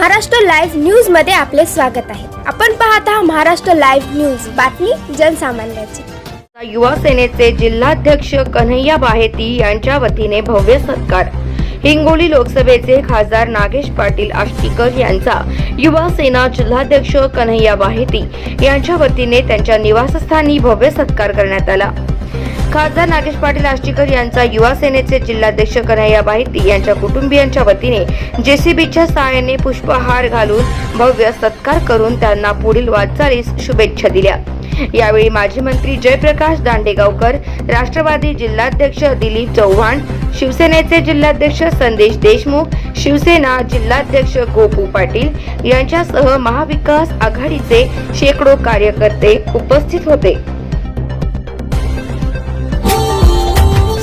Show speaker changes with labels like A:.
A: Maharashtra live न्यूजमध्ये आपले स्वागत आहे. आपण पाहत आहात महाराष्ट्र लाईव्ह न्यूज. बातमी जनसामान्याची.
B: युवा सेनेचे जिल्हाध्यक्ष कन्हैया बाहेती यांच्या वतीने भव्य सत्कार. हिंगोली लोकसभेचे खासदार नागेश पाटील आष्टीकर यांचा युवा सेना जिल्हाध्यक्ष कन्हैया बाहेती यांच्या वतीने त्यांच्या निवासस्थानी भव्य सत्कार करण्यात आला. खासदार नागेश पाटील आष्टीकर यांचा युवा सेनेचे जिल्हाध्यक्ष कन्हैया बाहिती यांच्या कुटुंबियांच्या वतीने जेसीबीच्या सहाय्याने पुष्पहार घालून भव्य सत्कार करून त्यांना पुढील वाटचालीस शुभेच्छा दिल्या. यावेळी माजी मंत्री जयप्रकाश दांडेगावकर राष्ट्रवादी जिल्हाध्यक्ष दिलीप चव्हाण शिवसेनेचे जिल्हाध्यक्ष संदेश देशमुख शिवसेना जिल्हाध्यक्ष गोपू पाटील यांच्यासह महाविकास आघाडीचे शेकडो कार्यकर्ते उपस्थित होते.